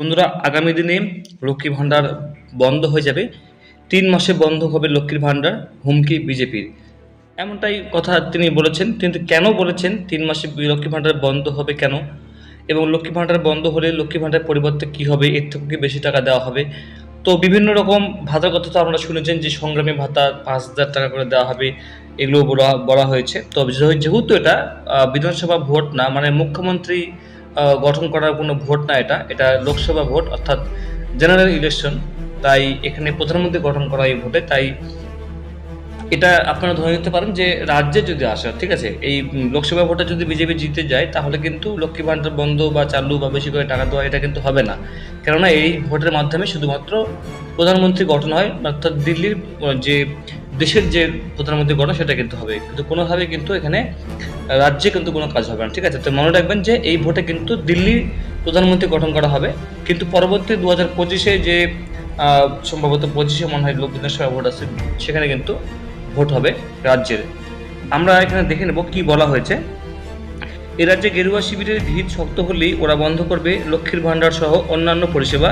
বন্ধুরা, আগামী দিনে লক্ষ্মী ভাণ্ডার বন্ধ হয়ে যাবে। তিন মাসে বন্ধ হবে লক্ষ্মীর ভাণ্ডার, হুমকি বিজেপির। এমনটাই কথা তিনি বলেছেন, কিন্তু কেন বলেছেন তিন মাসে লক্ষ্মী ভাণ্ডার বন্ধ হবে কেন? এবং লক্ষ্মী ভাণ্ডার বন্ধ হলে লক্ষ্মী ভাণ্ডার পরিবর্তে কী হবে? এর থেকে কি বেশি টাকা দেওয়া হবে? তো বিভিন্ন রকম ভাতার কথা তো আপনারা শুনেছেন যে সংগ্রামী ভাতা পাঁচ হাজার টাকা করে দেওয়া হবে এগুলো বলা বলা হয়েছে। তো যেহেতু এটা বিধানসভা ভোট না মানে মুখ্যমন্ত্রী গঠন করার কোনো ভোট না এটা। এটা লোকসভা ভোট, অর্থাৎ জেনারেল ইলেকশন তাই এখানে প্রধানমন্ত্রী গঠন করা এই ভোটে। তাই এটা আপনারা ধরে নিতে পারেন যে রাজ্যে যদি আসে, ঠিক আছে? এই লোকসভা ভোটে যদি বিজেপি জিতে যায়, তাহলে কিন্তু লক্ষ্মী ভাণ্ডার বন্ধ বা চালু বা বেশি করে টাকা দেওয়া এটা কিন্তু হবে না। কেননা এই ভোটের মাধ্যমে শুধুমাত্র প্রধানমন্ত্রী গঠন হয়, অর্থাৎ দিল্লির যে দেশের যে প্রধানমন্ত্রী গঠন, সেটা কিন্তু হবে। কিন্তু কোনোভাবে কিন্তু এখানে রাজ্যে কিন্তু কোনো কাজ হবে না, ঠিক আছে? তো মনে রাখবেন যে এই ভোটে কিন্তু দিল্লির প্রধানমন্ত্রী গঠন করা হবে। কিন্তু পরবর্তী দু হাজার পঁচিশে যে সম্ভবত পঁচিশে মনে হয় লোক বিধানসভা ভোট আছে, সেখানে কিন্তু ভোট হবে রাজ্যের। আমরা এখানে দেখে নেব কি বলা হয়েছে। এ রাজ্যে গেরুয়া শিবিরের ভিত শক্ত হলেই ওরা বন্ধ করবে, লক্ষ্মীর ভাণ্ডার সহ অন্যান্য পরিষেবা।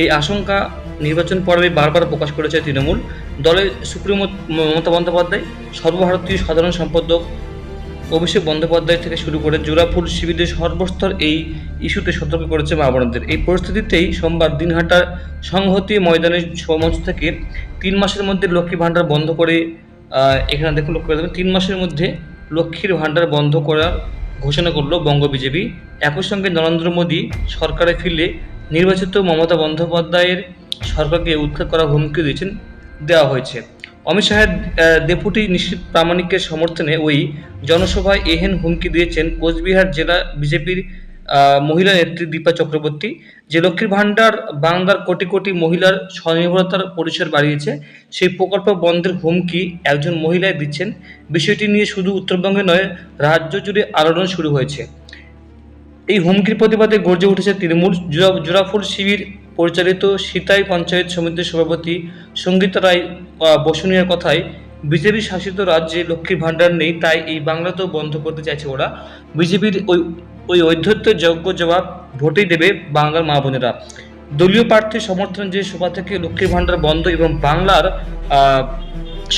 এই আশঙ্কা নির্বাচন পর্বে বারবার প্রকাশ করেছে তৃণমূল। দলের সুপ্রিমো, মমতা বন্দ্যোপাধ্যায়, সর্বভারতীয় সাধারণ সম্পাদক অভিষেক বন্দ্যোপাধ্যায় থেকে শুরু করে জোড়াফুল শিবিরের সর্বস্তর এই ইস্যুতে সতর্ক করেছে মা বোনদের এই পরিস্থিতিতেই সোমবার দিনহাটার সংহতি ময়দানের সমস্ত থেকে তিন মাসের মধ্যে লক্ষ্মী ভাণ্ডার বন্ধ করে এখানে দেখুন লক্ষ্য করে তিন মাসের মধ্যে লক্ষ্মীর ভাণ্ডার বন্ধ করার ঘোষণা করল বঙ্গ বিজেপি। একই সঙ্গে নরেন্দ্র মোদী সরকারে ফিরলে নির্বাচিত মমতা বন্দ্যোপাধ্যায়ের সরকারকে উৎখাত করার হুমকি দিয়েছেন, দেওয়া হয়েছে। অমিত শাহের ডেপুটি নিশ্চিত প্রামাণিকের সমর্থনে ওই জনসভায় এহেন হুমকি দিয়েছেন কোচবিহার জেলা বিজেপির মহিলা নেত্রী দীপা চক্রবর্তী। যে লক্ষ্মীর ভাণ্ডার বাংলার কোটি কোটি মহিলার স্বনির্ভরতার পরিসর বাড়িয়েছে, সেই প্রকল্প বন্ধের হুমকি একজন মহিলাই দিচ্ছেন। বিষয়টি নিয়ে শুধু উত্তরবঙ্গে নয়, রাজ্য জুড়ে আলোড়ন শুরু হয়েছে। এই হুমকির প্রতিবাদে গর্জে উঠেছে তৃণমূল জোড়া- জোড়াফুল শিবির পরিচালিত সীতাই পঞ্চায়েত সমিতির সভাপতি সঙ্গীতা রায় বসুনিয়ার কথায়, বিজেপি শাসিত রাজ্যে লক্ষ্মীর ভাণ্ডার নেই, তাই এই বাংলাতেও বন্ধ করতে চাইছে ওরা। বিজেপির ওই ওই ঐধ্যত্যের যোগ্য জবাব ভোটেই দেবে বাংলার মা বোনেরা। দলীয় প্রার্থীর সমর্থন যে সভা থেকে লক্ষ্মীর ভাণ্ডার বন্ধ এবং বাংলার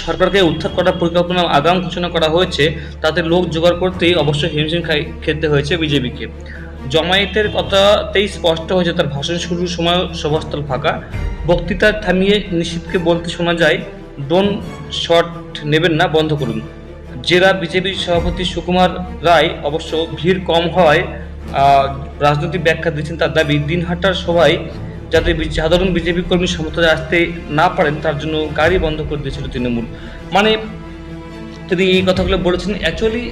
সরকারকে উত্থান করার পরিকল্পনা আগাম ঘোষণা করা হয়েছে, তাতে লোক জোগাড় করতেই অবশ্যই হিমশিম খাই, খেতে হয়েছে বিজেপিকে। জমায়েতের কথাতেই স্পষ্ট হয়েছে, তার ভাষণ শুরুর সময় সভাস্থল ফাঁকা। বক্তৃতা থামিয়ে নিশ্চিতকে বলতে শোনা যায় ডোন শট নেবেন না, বন্ধ করুন। জেলা বিজেপির সভাপতি সুকুমার রায় অবশ্য ভিড় কম হওয়ায় রাজনৈতিক ব্যাখ্যা দিচ্ছেন তার দাবি, দিনহাটার সভায় যাতে সাধারণ বিজেপি কর্মী সমর্থনে আসতে না পারেন, তার জন্য গাড়ি বন্ধ করে দিয়েছিল তৃণমূল। মানে তিনি এই কথাগুলো বলেছেন অ্যাকচুয়ালি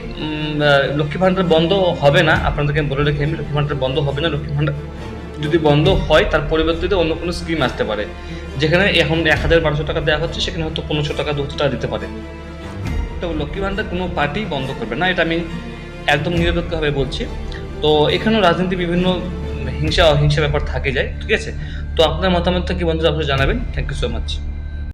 লক্ষ্মী ভাণ্ডার বন্ধ হবে না। আপনাদেরকে বলে রেখে আমি লক্ষ্মী ভাণ্ডার বন্ধ হবে না। লক্ষ্মী ভাণ্ডার যদি বন্ধ হয়, তার পরিবর্তে অন্য কোনো স্কিম আসতে পারে। যেখানে এখন এক হাজার বারোশো টাকা দেওয়া হচ্ছে, সেখানে হয়তো পনেরোশো টাকা দুশো টাকা দিতে পারে। তো লক্ষ্মী ভাণ্ডার কোনো পার্টি বন্ধ করবে না, এটা আমি একদম নিরপেক্ষভাবে বলছি। তো এখানেও রাজনীতি বিভিন্ন হিংসা, অহিংসা ব্যাপার থাকে যায়, ঠিক আছে? তো আপনার মতামতটা কি বন্ধুরা, অবশ্যই জানাবেন। Thank you so much